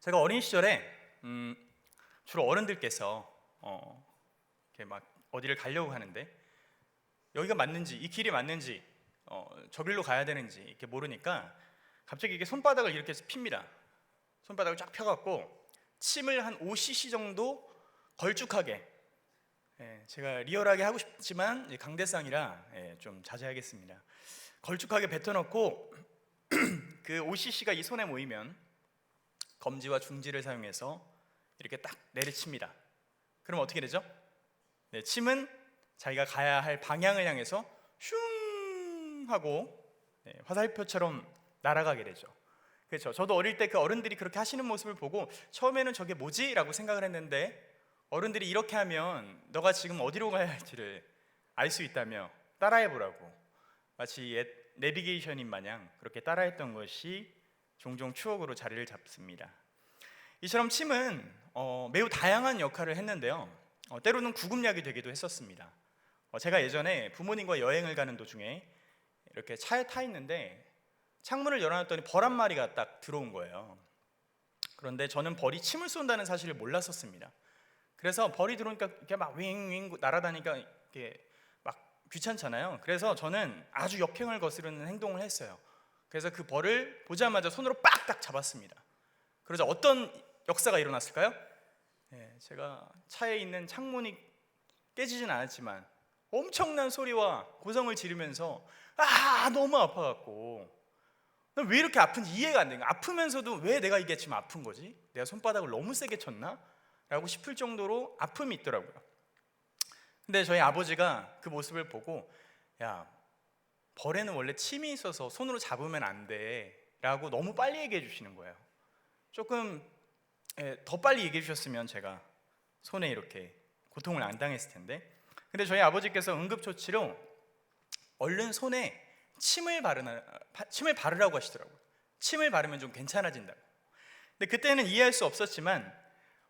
제가 어린 시절에 음, 주로 어른들께서 어, 이렇게 막 어디를 가려고 하는데 여기가 맞는지 이 길이 맞는지 어, 저 길로 가야 되는지 이렇게 모르니까 갑자기 이게 손바닥을 이렇게 해서 핍니다. 손바닥을 쫙 펴갖고 침을 한 5cc 정도 걸쭉하게 예, 제가 리얼하게 하고 싶지만 강대상이라 예, 좀 자제하겠습니다. 걸쭉하게 뱉어놓고 그 5cc가 이 손에 모이면 검지와 중지를 사용해서 이렇게 딱 내리칩니다. 그럼 어떻게 되죠? 네, 침은 자기가 가야 할 방향을 향해서 슝 하고 네, 화살표처럼 날아가게 되죠. 그렇죠. 저도 어릴 때 그 어른들이 그렇게 하시는 모습을 보고 처음에는 저게 뭐지라고 생각을 했는데 어른들이 이렇게 하면 너가 지금 어디로 가야 할지를 알 수 있다며 따라해 보라고 마치 옛 내비게이션인 마냥 그렇게 따라했던 것이 종종 추억으로 자리를 잡습니다. 이처럼 침은 어, 매우 다양한 역할을 했는데요. 어, 때로는 구급약이 되기도 했었습니다. 어, 제가 예전에 부모님과 여행을 가는 도중에 이렇게 차에 타 있는데 창문을 열어놨더니 벌 한 마리가 딱 들어온 거예요. 그런데 저는 벌이 침을 쏜다는 사실을 몰랐었습니다. 그래서 벌이 들어오니까 이렇게 막 윙윙 날아다니까 이렇게 막 귀찮잖아요. 그래서 저는 아주 역행을 거스르는 행동을 했어요. 그래서 그 벌을 보자마자 손으로 빡딱 잡았습니다. 그러자 어떤 역사가 일어났을까요? 예, 제가 차에 있는 창문이 깨지진 않았지만 엄청난 소리와 고성을 지르면서 아 너무 아파갖고 난왜 이렇게 아픈지 이해가 안 되는 거야. 아프면서도 왜 내가 이게 지금 아픈 거지? 내가 손바닥을 너무 세게 쳤나? 라고 싶을 정도로 아픔이 있더라고요. 근데 저희 아버지가 그 모습을 보고 야 벌에는 원래 침이 있어서 손으로 잡으면 안 돼. 라고 너무 빨리 얘기해 주시는 거예요. 조금 예, 더 빨리 얘기해 주셨으면 제가 손에 이렇게 고통을 안 당했을 텐데. 근데 저희 아버지께서 응급처치로 얼른 손에 침을 바르나 바- 침을 바르라고 하시더라고요. 침을 바르면 좀 괜찮아진다고. 근데 그때는 이해할 수 없었지만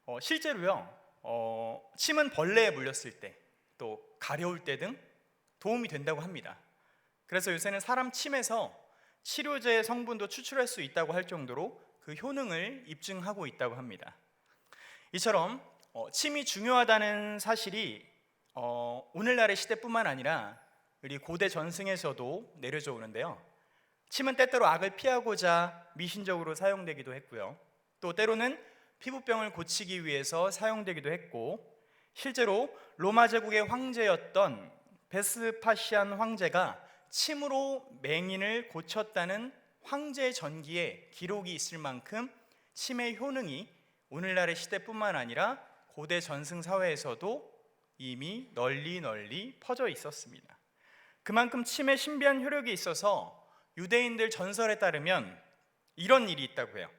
어, 실제로요. 어, 침은 벌레에 물렸을 때, 또 가려울 때 등 도움이 된다고 합니다. 그래서 요새는 사람 침에서 치료제 성분도 추출할 수 있다고 할 정도로 그 효능을 입증하고 있다고 합니다. 이처럼 어, 침이 중요하다는 사실이 어, 오늘날의 시대뿐만 아니라 우리 고대 전승에서도 내려져 오는데요. 침은 때때로 악을 피하고자 미신적으로 사용되기도 했고요. 또 때로는 피부병을 고치기 위해서 사용되기도 했고 실제로 로마 제국의 황제였던 베스파시안 황제가 침으로 맹인을 고쳤다는 황제 전기에 기록이 있을 만큼 침의 효능이 오늘날의 시대뿐만 아니라 고대 전승 사회에서도 이미 널리 널리 퍼져 있었습니다. 그만큼 침에 신비한 효력이 있어서 유대인들 전설에 따르면 이런 일이 있다고 해요.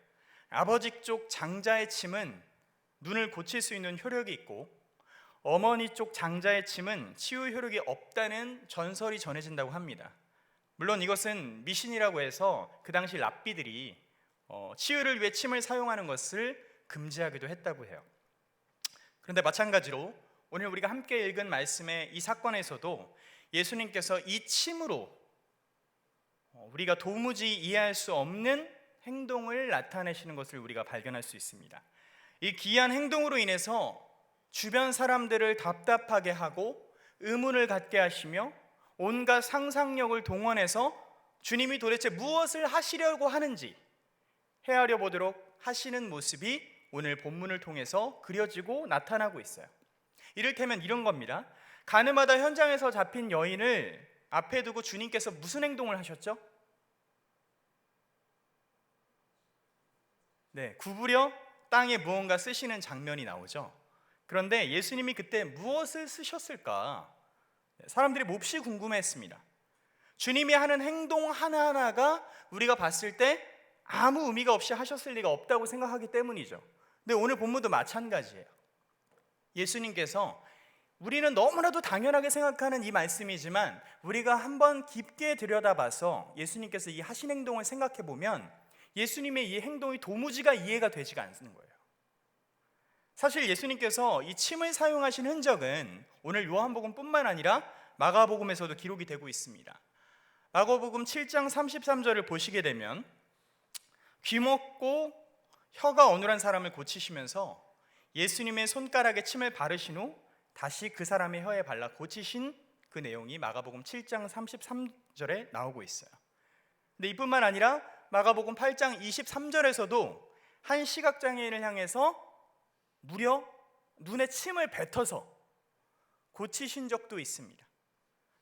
아버지 쪽 장자의 침은 눈을 고칠 수 있는 효력이 있고 어머니 쪽 장자의 침은 치유 효력이 없다는 전설이 전해진다고 합니다. 물론 이것은 미신이라고 해서 그 당시 랍비들이 어, 치유를 위해 침을 사용하는 것을 금지하기도 했다고 해요. 그런데 마찬가지로 오늘 우리가 함께 읽은 말씀의 이 사건에서도 예수님께서 이 침으로 어, 우리가 도무지 이해할 수 없는 행동을 나타내시는 것을 우리가 발견할 수 있습니다. 이 기이한 행동으로 인해서 주변 사람들을 답답하게 하고 의문을 갖게 하시며 온갖 상상력을 동원해서 주님이 도대체 무엇을 하시려고 하는지 헤아려 보도록 하시는 모습이 오늘 본문을 통해서 그려지고 나타나고 있어요. 이를테면 이런 겁니다. 가늠하다 현장에서 잡힌 여인을 앞에 두고 주님께서 무슨 행동을 하셨죠? 네, 구부려 땅에 무언가 쓰시는 장면이 나오죠. 그런데 예수님이 그때 무엇을 쓰셨을까? 네, 사람들이 몹시 궁금해했습니다. 주님이 하는 행동 하나하나가 우리가 봤을 때 아무 의미가 없이 하셨을 리가 없다고 생각하기 때문이죠. 근데 오늘 본문도 마찬가지예요. 예수님께서 우리는 너무나도 당연하게 생각하는 이 말씀이지만 우리가 한번 깊게 들여다봐서 예수님께서 이 하신 행동을 생각해 보면 예수님의 이 행동이 도무지가 이해가 되지가 않는 거예요. 사실 예수님께서 이 침을 사용하신 흔적은 오늘 요한복음뿐만 아니라 마가복음에서도 기록이 되고 있습니다. 마가복음 7장 33절을 보시게 되면 귀먹고 혀가 어눌한 사람을 고치시면서 예수님의 손가락에 침을 바르신 후 다시 그 사람의 혀에 발라 고치신 그 내용이 마가복음 7장 33절에 나오고 있어요. 근데 이뿐만 아니라 마가복음 8장 23절에서도 한 시각 장애인을 향해서 무려 눈에 침을 뱉어서 고치신 적도 있습니다.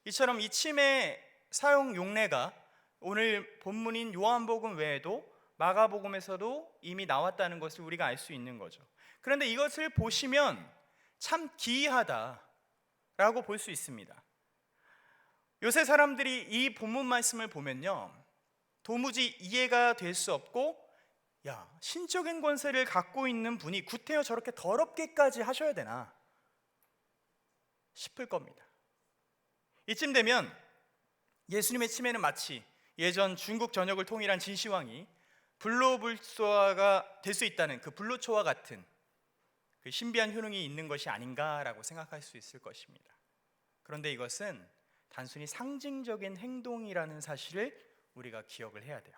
이처럼 이 침의 사용 용례가 오늘 본문인 요한복음 외에도 마가복음에서도 이미 나왔다는 것을 우리가 알 수 있는 거죠. 그런데 이것을 보시면 참 기이하다라고 볼 수 있습니다. 요새 사람들이 이 본문 말씀을 보면요. 도무지 이해가 될 수 없고 야, 신적인 권세를 갖고 있는 분이 구태여 저렇게 더럽게까지 하셔야 되나 싶을 겁니다. 이쯤 되면 예수님의 침에는 마치 예전 중국 전역을 통일한 진시황이 불로불소가 될 수 있다는 그 불로초와 같은 그 신비한 효능이 있는 것이 아닌가라고 생각할 수 있을 것입니다. 그런데 이것은 단순히 상징적인 행동이라는 사실을 우리가 기억을 해야 돼요.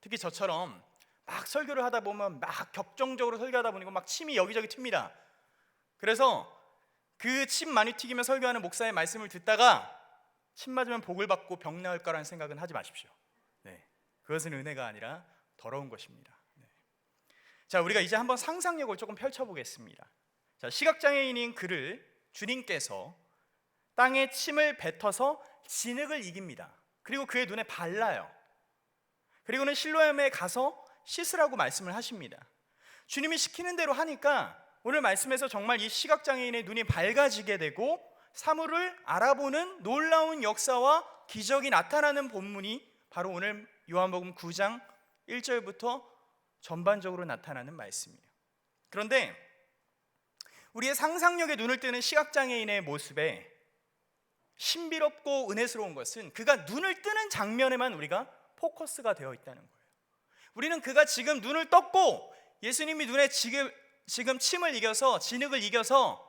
특히 저처럼 막 설교를 하다 보면 막 격정적으로 설교하다 보니까 막 침이 여기저기 튑니다. 그래서 그 침 많이 튀기며 설교하는 목사의 말씀을 듣다가 침 맞으면 복을 받고 병 나을 거라는 생각은 하지 마십시오. 네, 그것은 은혜가 아니라 더러운 것입니다. 네. 자, 우리가 이제 한번 상상력을 조금 펼쳐 보겠습니다. 자, 시각 장애인인 그를 주님께서 땅에 침을 뱉어서 진흙을 이깁니다. 그리고 그의 눈에 발라요. 그리고는 실로암에 가서 씻으라고 말씀을 하십니다. 주님이 시키는 대로 하니까 오늘 말씀에서 정말 이 시각장애인의 눈이 밝아지게 되고 사물을 알아보는 놀라운 역사와 기적이 나타나는 본문이 바로 오늘 요한복음 9장 1절부터 전반적으로 나타나는 말씀이에요. 그런데 우리의 상상력에 눈을 뜨는 시각장애인의 모습에 신비롭고 은혜스러운 것은 그가 눈을 뜨는 장면에만 우리가 포커스가 되어 있다는 거예요. 우리는 그가 지금 눈을 떴고 예수님이 눈에 지금 지금 침을 이겨서 진흙을 이겨서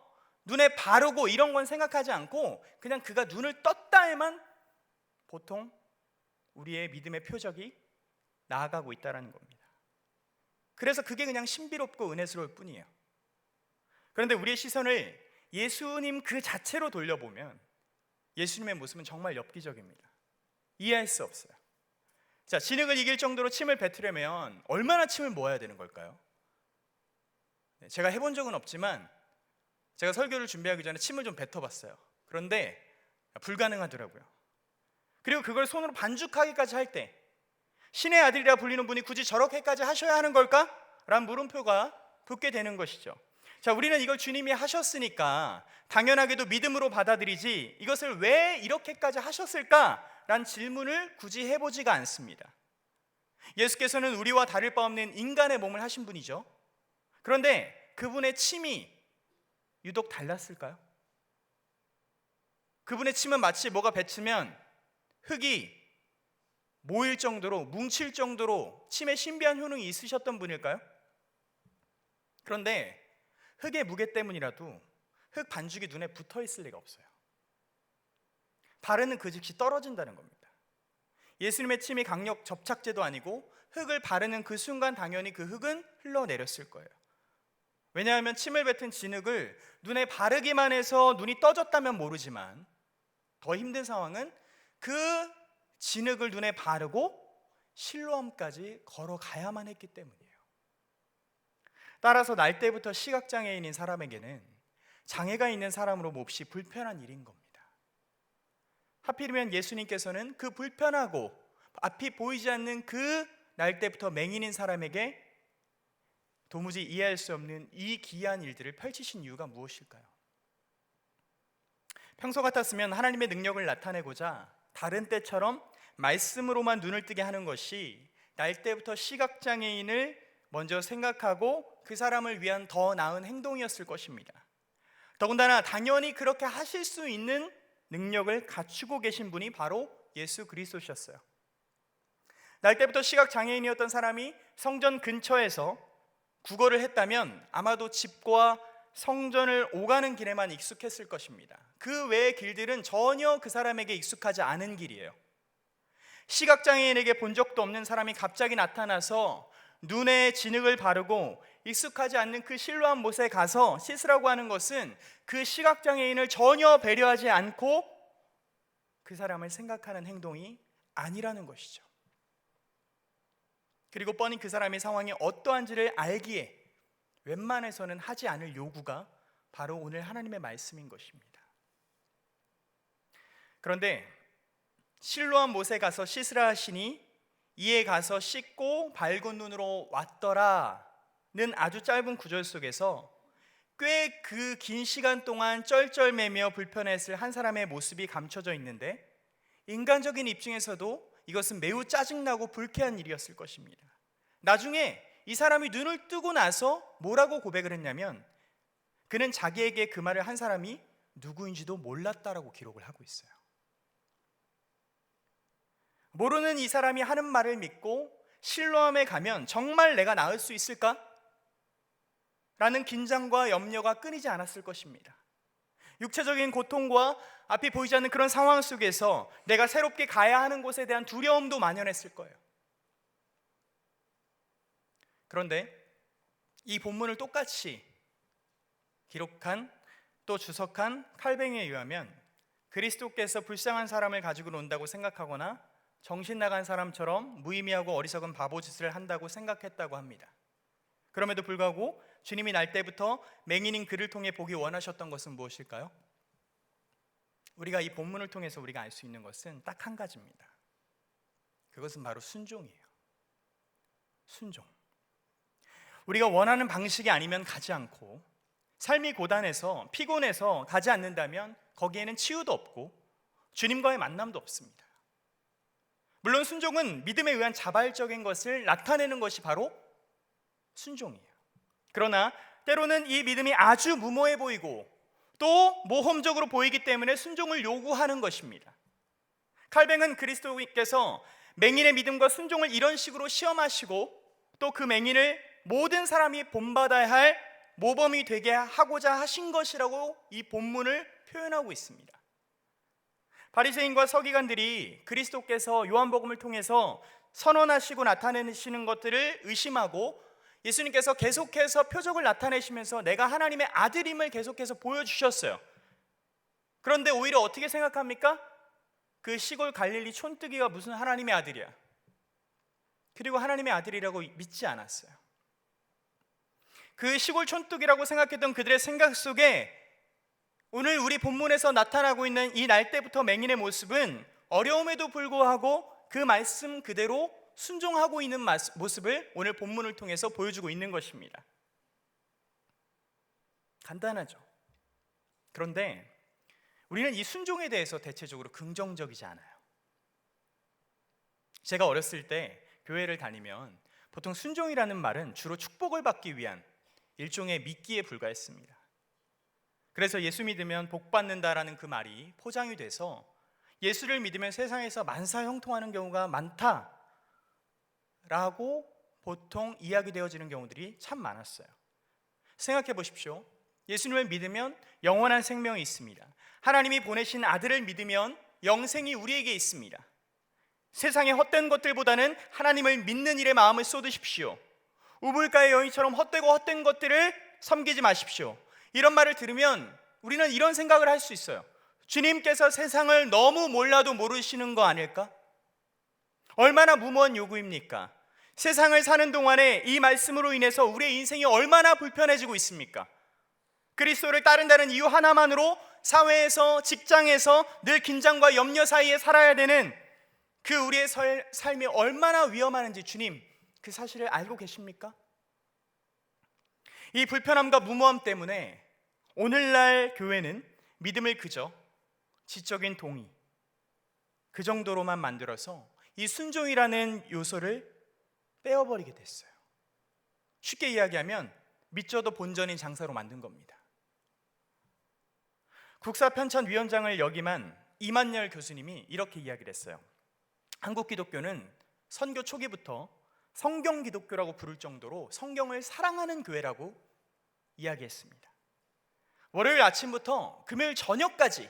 눈에 바르고 이런 건 생각하지 않고 그냥 그가 눈을 떴다에만 보통 우리의 믿음의 표적이 나아가고 있다라는 겁니다. 그래서 그게 그냥 신비롭고 은혜스러울 뿐이에요. 그런데 우리의 시선을 예수님 그 자체로 돌려보면 예수님의 모습은 정말 엽기적입니다. 이해할 수 없어요. 자, 진흙을 이길 정도로 침을 뱉으려면 얼마나 침을 모아야 되는 걸까요? 네, 제가 해본 적은 없지만 제가 설교를 준비하기 전에 침을 좀 뱉어봤어요. 그런데 불가능하더라고요. 그리고 그걸 손으로 반죽하기까지 할 때 신의 아들이라 불리는 분이 굳이 저렇게까지 하셔야 하는 걸까? 라는 물음표가 붙게 되는 것이죠. 자, 우리는 이걸 주님이 하셨으니까 당연하게도 믿음으로 받아들이지 이것을 왜 이렇게까지 하셨을까? 라는 질문을 굳이 해보지가 않습니다. 예수께서는 우리와 다를 바 없는 인간의 몸을 하신 분이죠. 그런데 그분의 침이 유독 달랐을까요? 그분의 침은 마치 뭐가 뱉으면 흙이 모일 정도로 뭉칠 정도로 침에 신비한 효능이 있으셨던 분일까요? 그런데 흙의 무게 때문이라도 흙 반죽이 눈에 붙어 있을 리가 없어요. 바르는 그 즉시 떨어진다는 겁니다. 예수님의 침이 강력 접착제도 아니고 흙을 바르는 그 순간 당연히 그 흙은 흘러내렸을 거예요. 왜냐하면 침을 뱉은 진흙을 눈에 바르기만 해서 눈이 떠졌다면 모르지만 더 힘든 상황은 그 진흙을 눈에 바르고 실로암까지 걸어가야만 했기 때문이에요. 따라서 날 때부터 시각장애인인 사람에게는 장애가 있는 사람으로 몹시 불편한 일인 겁니다. 하필이면 예수님께서는 그 불편하고 앞이 보이지 않는 그 날 때부터 맹인인 사람에게 도무지 이해할 수 없는 이 기이한 일들을 펼치신 이유가 무엇일까요? 평소 같았으면 하나님의 능력을 나타내고자 다른 때처럼 말씀으로만 눈을 뜨게 하는 것이 날 때부터 시각장애인을 먼저 생각하고 그 사람을 위한 더 나은 행동이었을 것입니다. 더군다나 당연히 그렇게 하실 수 있는 능력을 갖추고 계신 분이 바로 예수 그리스도셨어요. 날 때부터 시각 장애인이었던 사람이 성전 근처에서 구걸을 했다면 아마도 집과 성전을 오가는 길에만 익숙했을 것입니다. 그 외의 길들은 전혀 그 사람에게 익숙하지 않은 길이에요. 시각 장애인에게 본 적도 없는 사람이 갑자기 나타나서 눈에 진흙을 바르고 익숙하지 않는 그 실로한 못에 가서 씻으라고 하는 것은 그 시각장애인을 전혀 배려하지 않고 그 사람을 생각하는 행동이 아니라는 것이죠. 그리고 뻔히 그 사람의 상황이 어떠한지를 알기에 웬만해서는 하지 않을 요구가 바로 오늘 하나님의 말씀인 것입니다. 그런데 실로한 못에 가서 씻으라 하시니 이에 가서 씻고 밝은 눈으로 왔더라 는 아주 짧은 구절 속에서 꽤 그 긴 시간 동안 쩔쩔매며 불편했을 한 사람의 모습이 감춰져 있는데 인간적인 입증에서도 이것은 매우 짜증나고 불쾌한 일이었을 것입니다. 나중에 이 사람이 눈을 뜨고 나서 뭐라고 고백을 했냐면 그는 자기에게 그 말을 한 사람이 누구인지도 몰랐다라고 기록을 하고 있어요. 모르는 이 사람이 하는 말을 믿고 실로함에 가면 정말 내가 나을 수 있을까? 라는 긴장과 염려가 끊이지 않았을 것입니다. 육체적인 고통과 앞이 보이지 않는 그런 상황 속에서 내가 새롭게 가야 하는 곳에 대한 두려움도 만연했을 거예요. 그런데 이 본문을 똑같이 기록한 또 주석한 칼뱅이에 의하면 그리스도께서 불쌍한 사람을 가지고 논다고 생각하거나 정신 나간 사람처럼 무의미하고 어리석은 바보짓을 한다고 생각했다고 합니다. 그럼에도 불구하고 주님이 날 때부터 맹인인 그를 통해 보기 원하셨던 것은 무엇일까요? 우리가 이 본문을 통해서 우리가 알 수 있는 것은 딱 한 가지입니다. 그것은 바로 순종이에요. 순종. 우리가 원하는 방식이 아니면 가지 않고 삶이 고단해서 피곤해서 가지 않는다면 거기에는 치유도 없고 주님과의 만남도 없습니다. 물론 순종은 믿음에 의한 자발적인 것을 나타내는 것이 바로 순종이에요. 그러나 때로는 이 믿음이 아주 무모해 보이고 또 모험적으로 보이기 때문에 순종을 요구하는 것입니다. 칼뱅은 그리스도께서 맹인의 믿음과 순종을 이런 식으로 시험하시고 또 그 맹인을 모든 사람이 본받아야 할 모범이 되게 하고자 하신 것이라고 이 본문을 표현하고 있습니다. 바리새인과 서기관들이 그리스도께서 요한복음을 통해서 선언하시고 나타내시는 것들을 의심하고 예수님께서 계속해서 표적을 나타내시면서 내가 하나님의 아들임을 계속해서 보여주셨어요. 그런데 오히려 어떻게 생각합니까? 그 시골 갈릴리 촌뜨기가 무슨 하나님의 아들이야. 그리고 하나님의 아들이라고 믿지 않았어요. 그 시골 촌뜨기라고 생각했던 그들의 생각 속에 오늘 우리 본문에서 나타나고 있는 이 날 때부터 맹인의 모습은 어려움에도 불구하고 그 말씀 그대로 순종하고 있는 모습을 오늘 본문을 통해서 보여주고 있는 것입니다. 간단하죠. 그런데 우리는 이 순종에 대해서 대체적으로 긍정적이지 않아요. 제가 어렸을 때 교회를 다니면 보통 순종이라는 말은 주로 축복을 받기 위한 일종의 미끼에 불과했습니다. 그래서 예수 믿으면 복 받는다라는 그 말이 포장이 돼서 예수를 믿으면 세상에서 만사 형통하는 경우가 많다 라고 보통 이야기되어지는 경우들이 참 많았어요. 생각해 보십시오. 예수님을 믿으면 영원한 생명이 있습니다. 하나님이 보내신 아들을 믿으면 영생이 우리에게 있습니다. 세상의 헛된 것들보다는 하나님을 믿는 일에 마음을 쏟으십시오. 우물가의 여인처럼 헛되고 헛된 것들을 섬기지 마십시오. 이런 말을 들으면 우리는 이런 생각을 할 수 있어요. 주님께서 세상을 너무 몰라도 모르시는 거 아닐까? 얼마나 무모한 요구입니까? 세상을 사는 동안에 이 말씀으로 인해서 우리의 인생이 얼마나 불편해지고 있습니까? 그리스도를 따른다는 이유 하나만으로 사회에서 직장에서 늘 긴장과 염려 사이에 살아야 되는 그 우리의 삶이 얼마나 위험하는지 주님 그 사실을 알고 계십니까? 이 불편함과 무모함 때문에 오늘날 교회는 믿음을 그저 지적인 동의 그 정도로만 만들어서 이 순종이라는 요소를 빼어버리게 됐어요. 쉽게 이야기하면 믿져도 본전인 장사로 만든 겁니다. 국사편찬위원장을 역임한 이만열 교수님이 이렇게 이야기를 했어요. 한국 기독교는 선교 초기부터 성경 기독교라고 부를 정도로 성경을 사랑하는 교회라고 이야기했습니다. 월요일 아침부터 금요일 저녁까지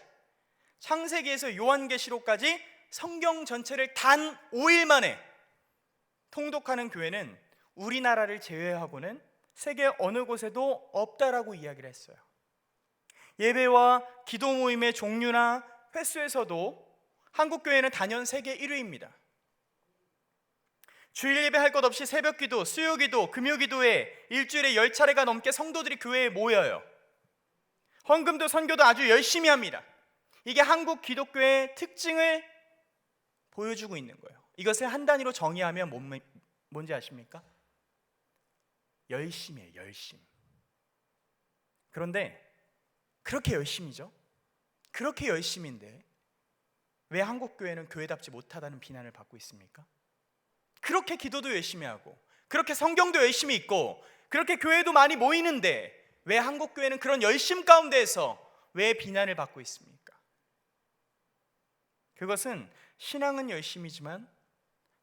창세기에서 요한계시록까지 성경 전체를 단 5일 만에 통독하는 교회는 우리나라를 제외하고는 세계 어느 곳에도 없다라고 이야기를 했어요. 예배와 기도 모임의 종류나 횟수에서도 한국 교회는 단연 세계 1위입니다. 주일 예배 할 것 없이 새벽 기도, 수요 기도, 금요 기도에 일주일에 열 차례가 넘게 성도들이 교회에 모여요. 헌금도 선교도 아주 열심히 합니다. 이게 한국 기독교의 특징을 보여주고 있는 거예요. 이것을 한 단위로 정의하면 뭔- 뭔지 아십니까? 열심이에요, 열심. 그런데 그렇게 열심이죠. 그렇게 열심인데 왜 한국 교회는 교회답지 못하다는 비난을 받고 있습니까? 그렇게 기도도 열심히 하고 그렇게 성경도 열심히 읽고 그렇게 교회도 많이 모이는데 왜 한국 교회는 그런 열심 가운데에서 왜 비난을 받고 있습니까? 그것은 신앙은 열심이지만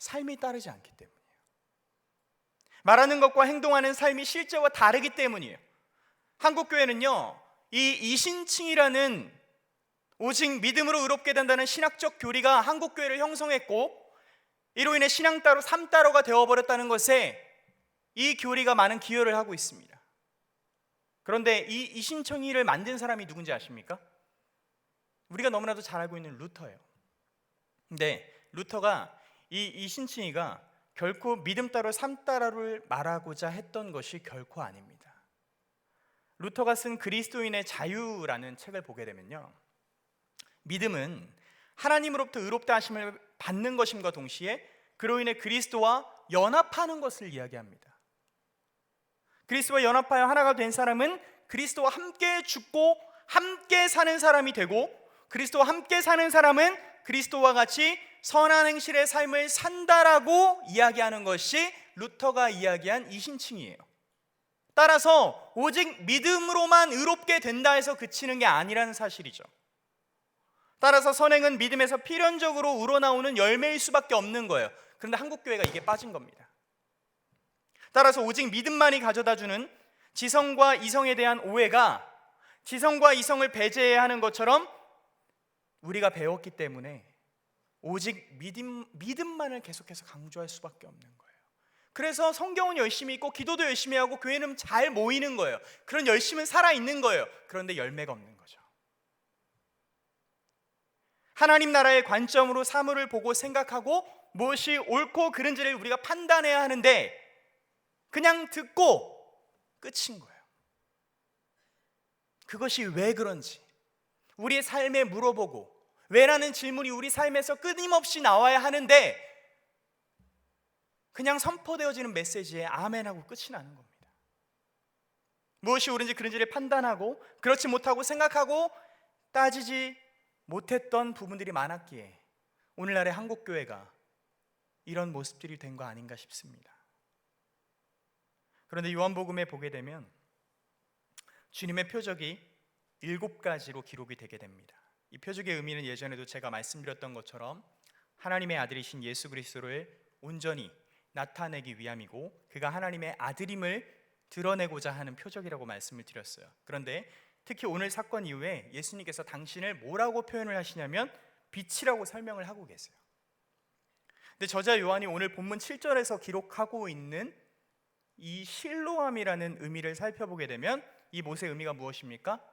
삶이 따르지 않기 때문이에요. 말하는 것과 행동하는 삶이 실제와 다르기 때문이에요. 한국 교회는요, 이 이신칭이라는 오직 믿음으로 의롭게 된다는 신학적 교리가 한국 교회를 형성했고 이로 인해 신앙 따로 삶 따로가 되어 버렸다는 것에 이 교리가 많은 기여를 하고 있습니다. 그런데 이 이신청이를 만든 사람이 누군지 아십니까? 우리가 너무나도 잘 알고 있는 루터예요. 근데 루터가 이 이신칭이가 결코 믿음 따로 삶 따로를 말하고자 했던 것이 결코 아닙니다. 루터가 쓴 그리스도인의 자유라는 책을 보게 되면요. 믿음은 하나님으로부터 의롭다 하심을 받는 것임과 동시에 그로 인해 그리스도와 연합하는 것을 이야기합니다. 그리스도와 연합하여 하나가 된 사람은 그리스도와 함께 죽고 함께 사는 사람이 되고 그리스도와 함께 사는 사람은 그리스도와 같이 선한 행실의 삶을 산다라고 이야기하는 것이 루터가 이야기한 이신칭이에요. 따라서 오직 믿음으로만 의롭게 된다 해서 그치는 게 아니라는 사실이죠. 따라서 선행은 믿음에서 필연적으로 우러나오는 열매일 수밖에 없는 거예요. 그런데 한국 교회가 이게 빠진 겁니다. 따라서 오직 믿음만이 가져다 주는 지성과 이성에 대한 오해가 지성과 이성을 배제해야 하는 것처럼 우리가 배웠기 때문에 오직 믿음, 믿음만을 계속해서 강조할 수밖에 없는 거예요. 그래서 성경은 열심히 읽고 기도도 열심히 하고 교회는 잘 모이는 거예요. 그런 열심은 살아 있는 거예요. 그런데 열매가 없는 거죠. 하나님 나라의 관점으로 사물을 보고 생각하고 무엇이 옳고 그른지를 우리가 판단해야 하는데 그냥 듣고 끝인 거예요. 그것이 왜 그런지 우리의 삶에 물어보고 왜라는 질문이 우리 삶에서 끊임없이 나와야 하는데 그냥 선포되어지는 메시지에 아멘하고 끝이 나는 겁니다. 무엇이 옳은지 그른지를 판단하고 그렇지 못하고 생각하고 따지지 못했던 부분들이 많았기에 오늘날의 한국 교회가 이런 모습들이 된 거 아닌가 싶습니다. 그런데 요한복음에 보게 되면 주님의 표적이 일곱 가지로 기록이 되게 됩니다. 이 표적의 의미는 예전에도 제가 말씀드렸던 것처럼 하나님의 아들이신 예수 그리스도를 온전히 나타내기 위함이고 그가 하나님의 아들임을 드러내고자 하는 표적이라고 말씀을 드렸어요. 그런데 특히 오늘 사건 이후에 예수님께서 당신을 뭐라고 표현을 하시냐면 빛이라고 설명을 하고 계세요. 근데 저자 요한이 오늘 본문 7절에서 기록하고 있는 이 실로함이라는 의미를 살펴보게 되면 이 못의 의미가 무엇입니까?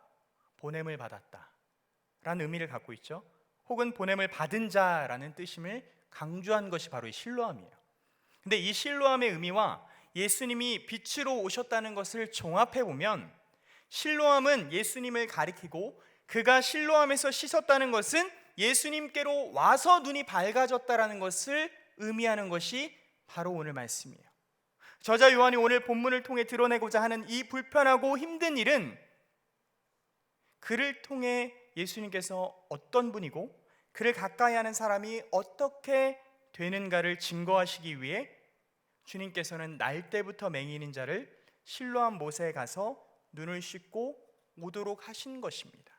보냄을 받았다. 라는 의미를 갖고 있죠. 혹은 보냄을 받은 자라는 뜻임을 강조한 것이 바로 이 실로함이에요. 근데 이 실로함의 의미와 예수님이 빛으로 오셨다는 것을 종합해 보면 실로함은 예수님을 가리키고 그가 실로함에서 씻었다는 것은 예수님께로 와서 눈이 밝아졌다라는 것을 의미하는 것이 바로 오늘 말씀이에요. 저자 요한이 오늘 본문을 통해 드러내고자 하는 이 불편하고 힘든 일은 그를 통해 예수님께서 어떤 분이고 그를 가까이 하는 사람이 어떻게 되는가를 증거하시기 위해 주님께서는 날 때부터 맹인인 자를 실로한 못에 가서 눈을 씻고 오도록 하신 것입니다.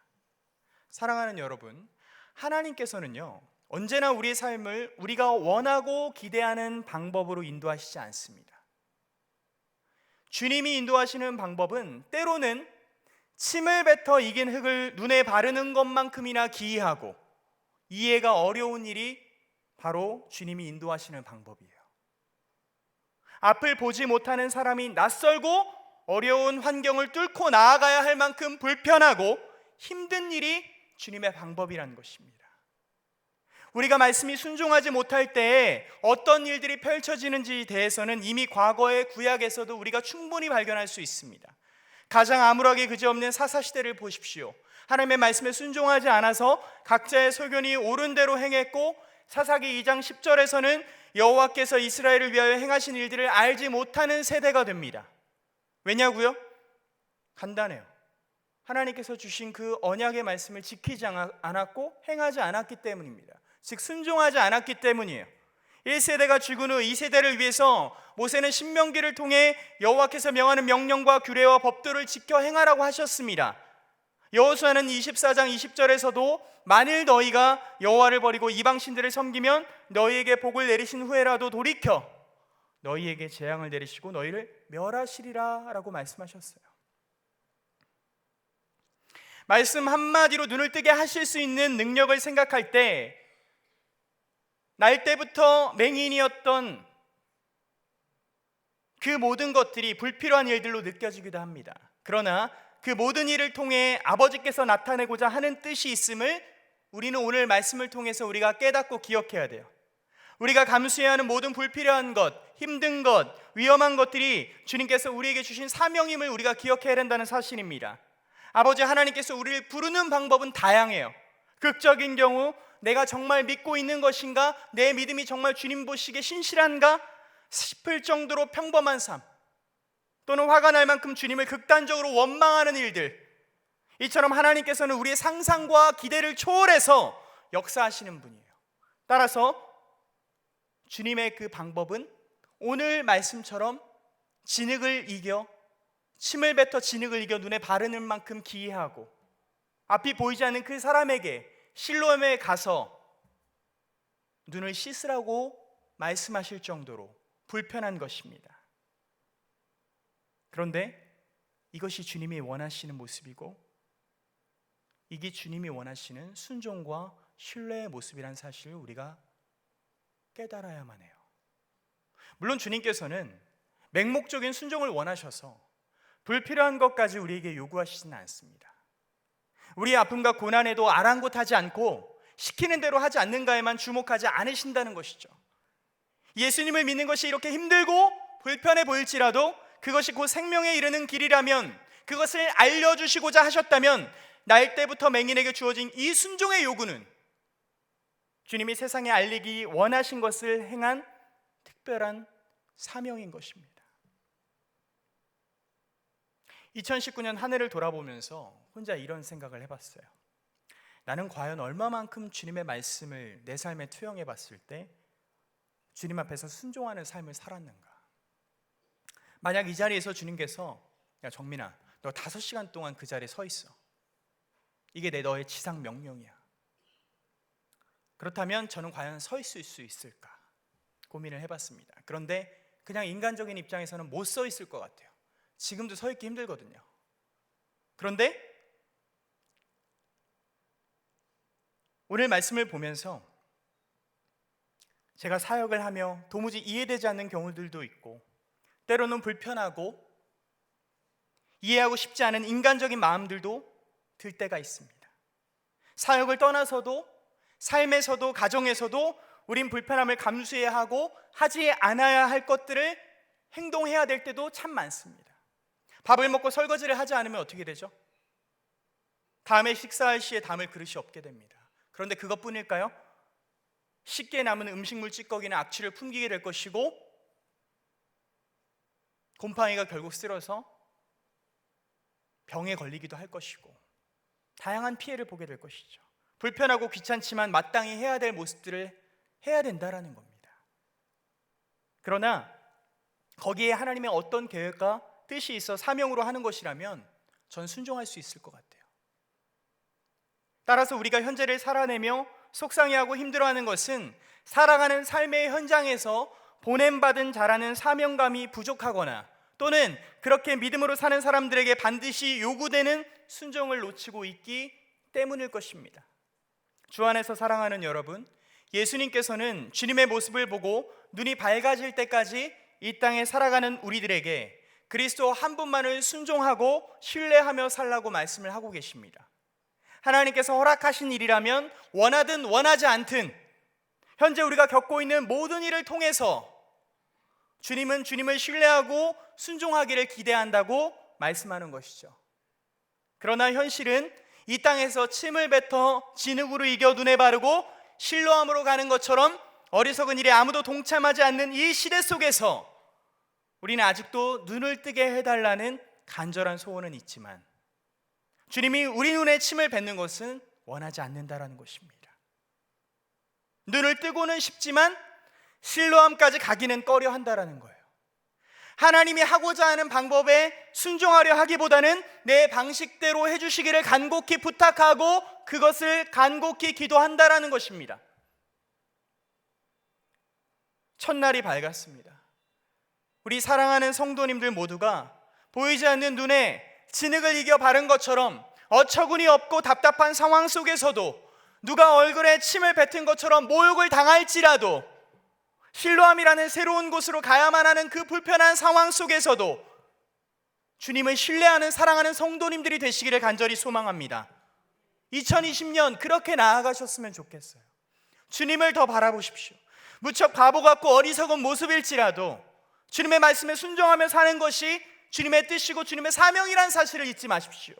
사랑하는 여러분, 하나님께서는요, 언제나 우리의 삶을 우리가 원하고 기대하는 방법으로 인도하시지 않습니다. 주님이 인도하시는 방법은 때로는 침을 뱉어 이긴 흙을 눈에 바르는 것만큼이나 기이하고 이해가 어려운 일이 바로 주님이 인도하시는 방법이에요. 앞을 보지 못하는 사람이 낯설고 어려운 환경을 뚫고 나아가야 할 만큼 불편하고 힘든 일이 주님의 방법이라는 것입니다. 우리가 말씀이 순종하지 못할 때 어떤 일들이 펼쳐지는지에 대해서는 이미 과거의 구약에서도 우리가 충분히 발견할 수 있습니다. 가장 암울하게 그지없는 사사시대를 보십시오. 하나님의 말씀에 순종하지 않아서 각자의 소견이 옳은 대로 행했고 사사기 2장 10절에서는 여호와께서 이스라엘을 위하여 행하신 일들을 알지 못하는 세대가 됩니다. 왜냐고요? 간단해요. 하나님께서 주신 그 언약의 말씀을 지키지 않았고 행하지 않았기 때문입니다. 즉 순종하지 않았기 때문이에요. 1세대가 죽은 후 2세대를 위해서 모세는 신명기를 통해 여호와께서 명하는 명령과 규례와 법도를 지켜 행하라고 하셨습니다. 여호수아는 24장 20절에서도 만일 너희가 여호와를 버리고 이방 신들을 섬기면 너희에게 복을 내리신 후에라도 돌이켜 너희에게 재앙을 내리시고 너희를 멸하시리라라고 말씀하셨어요. 말씀 한마디로 눈을 뜨게 하실 수 있는 능력을 생각할 때 날 때부터 맹인이었던 그 모든 것들이 불필요한 일들로 느껴지기도 합니다. 그러나 그 모든 일을 통해 아버지께서 나타내고자 하는 뜻이 있음을 우리는 오늘 말씀을 통해서 우리가 깨닫고 기억해야 돼요. 우리가 감수해야 하는 모든 불필요한 것, 힘든 것, 위험한 것들이 주님께서 우리에게 주신 사명임을 우리가 기억해야 된다는 사실입니다. 아버지 하나님께서 우리를 부르는 방법은 다양해요. 극적인 경우 내가 정말 믿고 있는 것인가? 내 믿음이 정말 주님 보시기에 신실한가? 싶을 정도로 평범한 삶. 또는 화가 날 만큼 주님을 극단적으로 원망하는 일들. 이처럼 하나님께서는 우리의 상상과 기대를 초월해서 역사하시는 분이에요. 따라서 주님의 그 방법은 오늘 말씀처럼 진흙을 이겨 침을 뱉어 진흙을 이겨 눈에 바르는 만큼 기이하고 앞이 보이지 않는 그 사람에게 실로암에 가서 눈을 씻으라고 말씀하실 정도로 불편한 것입니다. 그런데 이것이 주님이 원하시는 모습이고 이게 주님이 원하시는 순종과 신뢰의 모습이란 사실을 우리가 깨달아야만 해요. 물론 주님께서는 맹목적인 순종을 원하셔서 불필요한 것까지 우리에게 요구하시지는 않습니다. 우리의 아픔과 고난에도 아랑곳하지 않고 시키는 대로 하지 않는가에만 주목하지 않으신다는 것이죠. 예수님을 믿는 것이 이렇게 힘들고 불편해 보일지라도 그것이 곧 생명에 이르는 길이라면 그것을 알려주시고자 하셨다면 날 때부터 맹인에게 주어진 이 순종의 요구는 주님이 세상에 알리기 원하신 것을 행한 특별한 사명인 것입니다. 2019년 한 해를 돌아보면서 혼자 이런 생각을 해봤어요. 나는 과연 얼마만큼 주님의 말씀을 내 삶에 투영해 봤을 때 주님 앞에서 순종하는 삶을 살았는가? 만약 이 자리에서 주님께서 야 정민아 너 다섯 시간 동안 그 자리에 서 있어. 이게 내 너의 지상 명령이야. 그렇다면 저는 과연 서 있을 수 있을까 고민을 해봤습니다. 그런데 그냥 인간적인 입장에서는 못 서 있을 것 같아요. 지금도 서 있기 힘들거든요. 그런데 오늘 말씀을 보면서 제가 사역을 하며 도무지 이해되지 않는 경우들도 있고 때로는 불편하고 이해하고 싶지 않은 인간적인 마음들도 들 때가 있습니다. 사역을 떠나서도 삶에서도 가정에서도 우린 불편함을 감수해야 하고 하지 않아야 할 것들을 행동해야 될 때도 참 많습니다. 밥을 먹고 설거지를 하지 않으면 어떻게 되죠? 다음에 식사할 시에 담을 그릇이 없게 됩니다. 그런데 그것뿐일까요? 쉽게 남은 음식물 찌꺼기나 악취를 풍기게 될 것이고 곰팡이가 결국 쓸어서 병에 걸리기도 할 것이고 다양한 피해를 보게 될 것이죠. 불편하고 귀찮지만 마땅히 해야 될 모습들을 해야 된다라는 겁니다. 그러나 거기에 하나님의 어떤 계획과 뜻이 있어 사명으로 하는 것이라면 전 순종할 수 있을 것 같아요. 따라서 우리가 현재를 살아내며 속상해하고 힘들어하는 것은 살아가는 삶의 현장에서 보냄받은 자라는 사명감이 부족하거나 또는 그렇게 믿음으로 사는 사람들에게 반드시 요구되는 순종을 놓치고 있기 때문일 것입니다. 주 안에서 사랑하는 여러분, 예수님께서는 주님의 모습을 보고 눈이 밝아질 때까지 이 땅에 살아가는 우리들에게 그리스도 한 분만을 순종하고 신뢰하며 살라고 말씀을 하고 계십니다. 하나님께서 허락하신 일이라면 원하든 원하지 않든 현재 우리가 겪고 있는 모든 일을 통해서 주님은 주님을 신뢰하고 순종하기를 기대한다고 말씀하는 것이죠. 그러나 현실은 이 땅에서 침을 뱉어 진흙으로 이겨 눈에 바르고 실로함으로 가는 것처럼 어리석은 일에 아무도 동참하지 않는 이 시대 속에서 우리는 아직도 눈을 뜨게 해달라는 간절한 소원은 있지만 주님이 우리 눈에 침을 뱉는 것은 원하지 않는다라는 것입니다. 눈을 뜨고는 싶지만 실로함까지 가기는 꺼려 한다라는 거예요. 하나님이 하고자 하는 방법에 순종하려 하기보다는 내 방식대로 해주시기를 간곡히 부탁하고 그것을 간곡히 기도한다라는 것입니다. 첫날이 밝았습니다. 우리 사랑하는 성도님들 모두가 보이지 않는 눈에 진흙을 이겨 바른 것처럼 어처구니 없고 답답한 상황 속에서도 누가 얼굴에 침을 뱉은 것처럼 모욕을 당할지라도 실로함이라는 새로운 곳으로 가야만 하는 그 불편한 상황 속에서도 주님을 신뢰하는 사랑하는 성도님들이 되시기를 간절히 소망합니다. 2020년 그렇게 나아가셨으면 좋겠어요. 주님을 더 바라보십시오. 무척 바보 같고 어리석은 모습일지라도 주님의 말씀에 순종하며 사는 것이 주님의 뜻이고 주님의 사명이란 사실을 잊지 마십시오.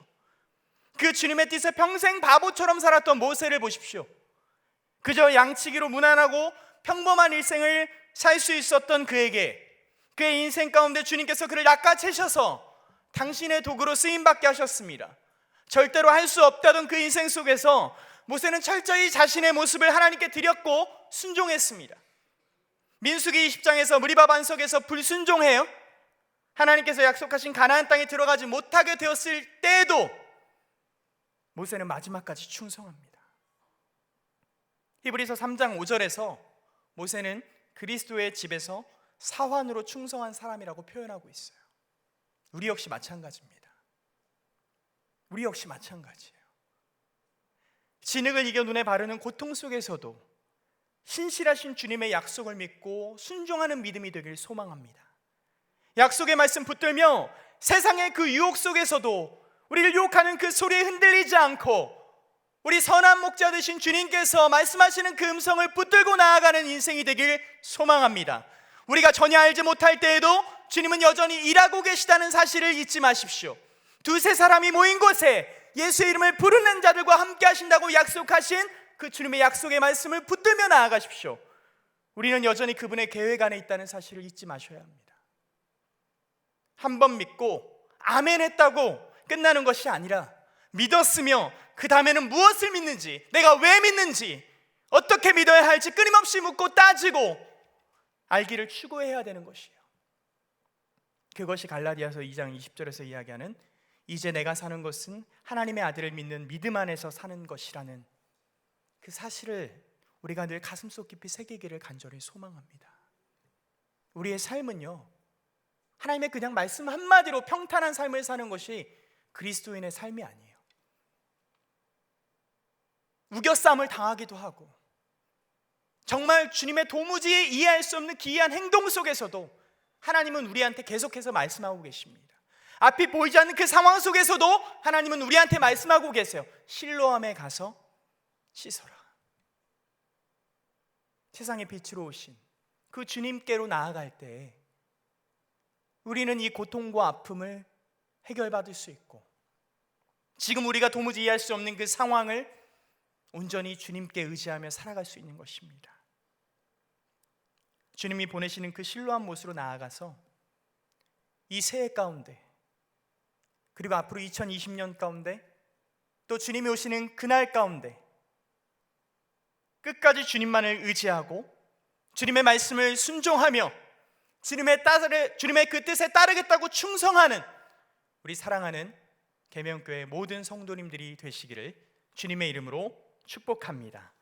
그 주님의 뜻에 평생 바보처럼 살았던 모세를 보십시오. 그저 양치기로 무난하고 평범한 일생을 살 수 있었던 그에게 그의 인생 가운데 주님께서 그를 낚아채셔서 당신의 도구로 쓰임받게 하셨습니다. 절대로 할 수 없다던 그 인생 속에서 모세는 철저히 자신의 모습을 하나님께 드렸고 순종했습니다. 민수기 20장에서 무리바 반석에서 불순종해요. 하나님께서 약속하신 가나안 땅에 들어가지 못하게 되었을 때에도 모세는 마지막까지 충성합니다. 히브리서 3장 5절에서 모세는 그리스도의 집에서 사환으로 충성한 사람이라고 표현하고 있어요. 우리 역시 마찬가지입니다. 우리 역시 마찬가지예요. 진흙을 이겨 눈에 바르는 고통 속에서도 신실하신 주님의 약속을 믿고 순종하는 믿음이 되길 소망합니다. 약속의 말씀 붙들며 세상의 그 유혹 속에서도 우리를 유혹하는 그 소리에 흔들리지 않고 우리 선한 목자 되신 주님께서 말씀하시는 그 음성을 붙들고 나아가는 인생이 되길 소망합니다. 우리가 전혀 알지 못할 때에도 주님은 여전히 일하고 계시다는 사실을 잊지 마십시오. 두세 사람이 모인 곳에 예수의 이름을 부르는 자들과 함께 하신다고 약속하신 그 주님의 약속의 말씀을 붙들며 나아가십시오. 우리는 여전히 그분의 계획 안에 있다는 사실을 잊지 마셔야 합니다. 한 번 믿고 아멘 했다고 끝나는 것이 아니라 믿었으며 그 다음에는 무엇을 믿는지, 내가 왜 믿는지, 어떻게 믿어야 할지 끊임없이 묻고 따지고 알기를 추구해야 되는 것이에요. 그것이 갈라디아서 2장 20절에서 이야기하는 이제 내가 사는 것은 하나님의 아들을 믿는 믿음 안에서 사는 것이라는 그 사실을 우리가 늘 가슴속 깊이 새기기를 간절히 소망합니다. 우리의 삶은요, 하나님의 그냥 말씀 한마디로 평탄한 삶을 사는 것이 그리스도인의 삶이 아니에요. 우겨쌈을 당하기도 하고, 정말 주님의 도무지 이해할 수 없는 기이한 행동 속에서도 하나님은 우리한테 계속해서 말씀하고 계십니다. 앞이 보이지 않는 그 상황 속에서도 하나님은 우리한테 말씀하고 계세요. 실로함에 가서 씻어라. 세상의 빛으로 오신 그 주님께로 나아갈 때 우리는 이 고통과 아픔을 해결받을 수 있고 지금 우리가 도무지 이해할 수 없는 그 상황을 온전히 주님께 의지하며 살아갈 수 있는 것입니다. 주님이 보내시는 그 실로한 못으로 나아가서 이 새해 가운데 그리고 앞으로 2020년 가운데 또 주님이 오시는 그날 가운데 끝까지 주님만을 의지하고 주님의 말씀을 순종하며 주님의 따르, 주님의 그 뜻에 따르겠다고 충성하는 우리 사랑하는 계명교회 모든 성도님들이 되시기를 주님의 이름으로 축복합니다.